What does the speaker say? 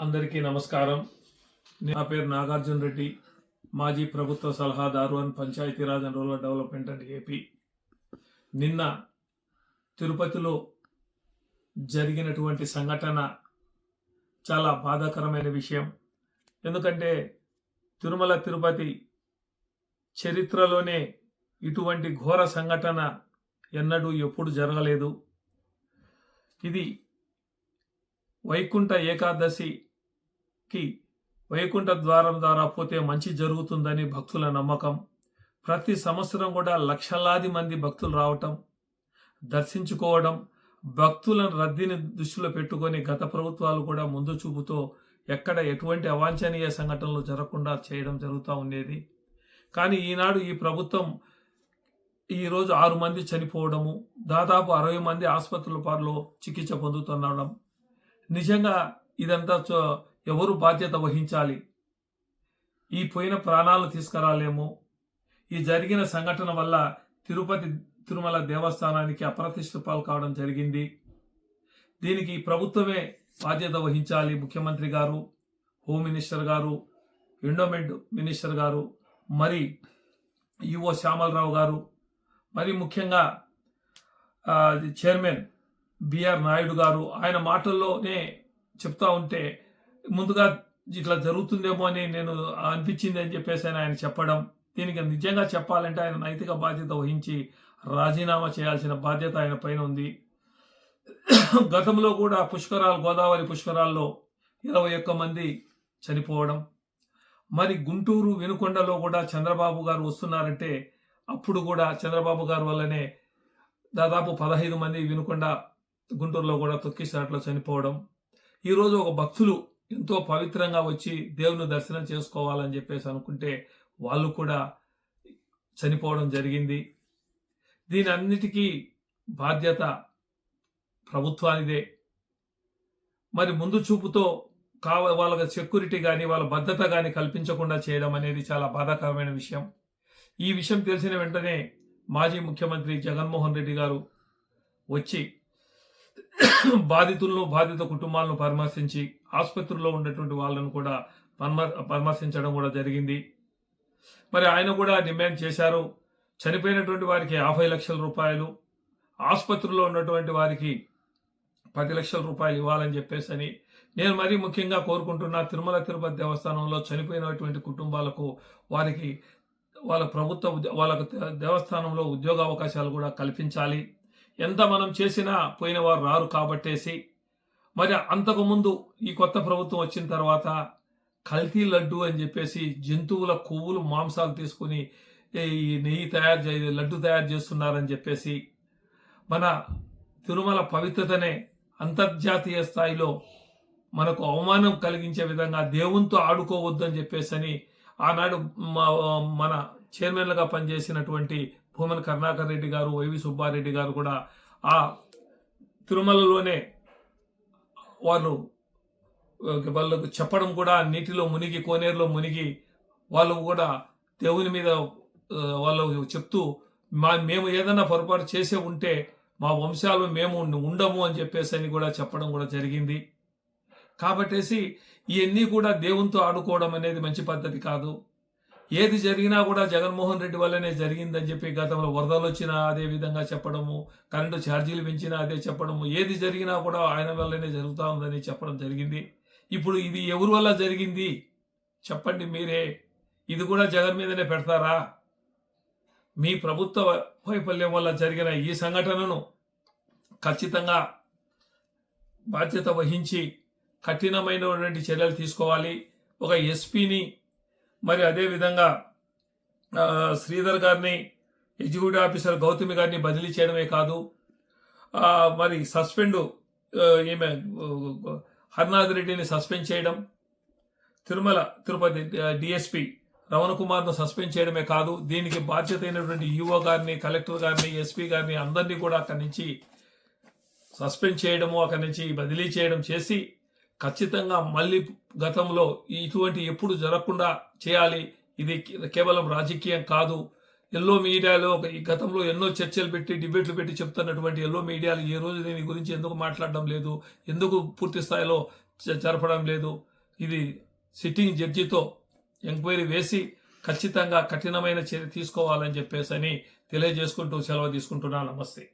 అందరికీ నమస్కారం. నా పేరు నాగార్జున రెడ్డి. మాజీ ప్రభుత్వ సలహాదారు అని Panchayati Raj and rural development and AP. నిన్న తిరుపతిలో జరిగినటువంటి సంఘటన చాలా బాధాకరమైన విషయం. ఎందుకంటే తిరుమల తిరుపతి చరిత్రలోనే ఇటువంటి ఘోర సంఘటన ఎన్నడూ ఎప్పుడు జరగలేదు. ఇది వైకుంఠ ఏకాదశి కి వైకుంఠ ద్వారం ద్వారా పోతే మంచి జరుగుతుందని భక్తుల నమ్మకం. ప్రతి సంవత్సరం కూడా లక్షలాది మంది భక్తులు రావటం దర్శించుకోవడం భక్తుల రద్దీని దృష్టిలో పెట్టుకొని గత ప్రభుత్వాలు కూడా ముందు చూపుతో ఎక్కడ ఎటువంటి అవాంఛనీయ సంఘటనలు జరగకుండా చేయడం జరుగుతూ ఉండేది. కానీ ఈనాడు ఈ ప్రభుత్వం ఈరోజు ఆరు మంది చనిపోవడము దాదాపు అరవై మంది ఆసుపత్రుల పార్లో చికిత్స పొందుతుండడం నిజంగా ఇదంతా చో- ఎవరు బాధ్యత వహించాలి? ఈ పోయిన ప్రాణాలు తీసుకురాలేము? ఈ జరిగిన సంఘటన వల్ల తిరుపతి తిరుమల దేవస్థానానికి అప్రతిష్ట పాలు కావడం జరిగింది. దీనికి ప్రభుత్వమే బాధ్యత వహించాలి ముఖ్యమంత్రి గారు హోమ్ మినిస్టర్ గారు ఎండోమెంట్ మినిస్టర్ గారు మరి యువ శ్యామలరావు గారు మరి ముఖ్యంగా చైర్మన్ బిఆర్ నాయుడు గారు. ఆయన మాటల్లోనే చెప్తా ఉంటే ముందుగా ఇట్లా జరుగుతుందేమో అని నేను అనిపించింది అని చెప్పేసి ఆయన ఆయన చెప్పడం దీనికి నిజంగా చెప్పాలంటే ఆయన నైతిక బాధ్యత వహించి రాజీనామా చేయాల్సిన బాధ్యత ఆయన పైన ఉంది. గతంలో కూడా పుష్కరాలు గోదావరి పుష్కరాల్లో ఇరవై ఒక్క మంది చనిపోవడం మరి గుంటూరు వెనుకొండలో కూడా చంద్రబాబు గారు వస్తున్నారంటే అప్పుడు కూడా చంద్రబాబు గారు వల్లనే దాదాపు పదహైదు మంది వినుకొండ గుంటూరులో కూడా తొక్కిసినట్లు చనిపోవడం. ఈరోజు ఒక భక్తులు ఎంతో పవిత్రంగా వచ్చి దేవుని దర్శనం చేసుకోవాలని చెప్పేసి అనుకుంటే వాళ్ళు కూడా చనిపోవడం జరిగింది. దీని అన్నిటికీ బాధ్యత ప్రభుత్వానిదే. మరి ముందు చూపుతో కావ వాళ్ళ సెక్యూరిటీ కానీ వాళ్ళ భద్రత కానీ కల్పించకుండా చేయడం అనేది చాలా బాధాకరమైన విషయం. ఈ విషయం తెలిసిన వెంటనే మాజీ ముఖ్యమంత్రి జగన్మోహన్ రెడ్డి గారు వచ్చి బాధితులను బాధిత కుటుంబాలను పరామర్శించి ఆసుపత్రిలో ఉన్నటువంటి వాళ్ళను కూడా పరామర్శించడం కూడా జరిగింది. మరి ఆయన కూడా డిమాండ్ చేశారు చనిపోయినటువంటి వారికి యాభై లక్షల రూపాయలు ఆసుపత్రిలో ఉన్నటువంటి వారికి పది లక్షల రూపాయలు ఇవ్వాలని చెప్పేసి అని నేను మరీ ముఖ్యంగా కోరుకుంటున్నా తిరుమల తిరుపతి దేవస్థానంలో చనిపోయినటువంటి కుటుంబాలకు వారికి వాళ్ళ ప్రభుత్వ వాళ్ళకు దేవస్థానంలో ఉద్యోగ అవకాశాలు కూడా కల్పించాలి. ఎంత మనం చేసినా పోయిన వారు రారు కాబట్టేసి మరి అంతకుముందు ఈ కొత్త ప్రభుత్వం వచ్చిన తర్వాత కల్తీ లడ్డు అని చెప్పేసి జంతువుల కొవ్వులు మాంసాలు తీసుకుని ఈ నెయ్యి తయారు చే లడ్డు తయారు చేస్తున్నారని చెప్పేసి మన తిరుమల పవిత్రతనే అంతర్జాతీయ స్థాయిలో మనకు అవమానం కలిగించే విధంగా దేవునితో ఆడుకోవద్దు అని చెప్పేసి అని ఆనాడు మన చైర్మన్లుగా పనిచేసినటువంటి భూమన్ కరుణాకర్ రెడ్డి గారు వైవి సుబ్బారెడ్డి గారు కూడా ఆ తిరుమలలోనే వాళ్ళు వాళ్ళకు చెప్పడం కూడా నీటిలో మునిగి కోనేరులో మునిగి వాళ్ళు కూడా దేవుని మీద వాళ్ళు చెప్తూ మా మేము ఏదైనా పొరపాటు చేసే ఉంటే మా వంశాలు మేము ఉండము అని చెప్పేసి అని కూడా చెప్పడం కూడా జరిగింది. కాబట్టేసి ఇవన్నీ కూడా దేవునితో ఆడుకోవడం అనేది మంచి పద్ధతి కాదు. ఏది జరిగినా కూడా జగన్మోహన్ రెడ్డి వల్లనే జరిగిందని చెప్పి గతంలో వరదలు వచ్చినా అదే విధంగా చెప్పడము కరెంటు ఛార్జీలు పెంచినా అదే చెప్పడము ఏది జరిగినా కూడా ఆయన వల్లనే జరుగుతూ ఉందని చెప్పడం జరిగింది. ఇప్పుడు ఇది ఎవరి వల్ల జరిగింది? చెప్పండి మీరే. ఇది కూడా జగన్ మీదనే పెడతారా? మీ ప్రభుత్వ వైఫల్యం వల్ల జరిగిన ఈ సంఘటనను ఖచ్చితంగా బాధ్యత వహించి కఠినమైనటువంటి చర్యలు తీసుకోవాలి. ఒక ఎస్పీని మరి అదేవిధంగా శ్రీధర్ గారిని ఎగ్జిక్యూటివ్ ఆఫీసర్ గౌతమి గారిని బదిలీ చేయడమే కాదు మరి సస్పెండ్ ఈమె హర్నాథ్ రెడ్డిని సస్పెండ్ చేయడం తిరుమల తిరుపతి డిఎస్పి రమణ కుమార్ను సస్పెండ్ చేయడమే కాదు దీనికి బాధ్యత అయినటువంటి ఈఓ గారిని కలెక్టర్ గారిని ఎస్పీ గారిని అందరినీ కూడా అక్కడి నుంచి సస్పెండ్ చేయడము అక్కడి నుంచి బదిలీ చేయడం చేసి ఖచ్చితంగా మళ్ళీ గతంలో ఇటువంటి ఎప్పుడు జరగకుండా చేయాలి. ఇది కేవలం రాజకీయం కాదు. ఎల్లో మీడియాలో ఒక- ఈ గతంలో ఎన్నో చర్చలు పెట్టి డిబేట్లు పెట్టి చెప్తున్నటువంటి ఎల్లో మీడియాలు ఈ రోజు దీని గురించి ఎందుకు మాట్లాడడం లేదు? ఎందుకు పూర్తి స్థాయిలో జ- జరపడం లేదు? ఇది సిట్టింగ్ జడ్జితో ఎంక్వైరీ వేసి ఖచ్చితంగా కఠినమైన చర్య తీసుకోవాలని చెప్పేసి అని తెలియజేసుకుంటూ సెలవు తీసుకుంటున్నాను నమస్తే.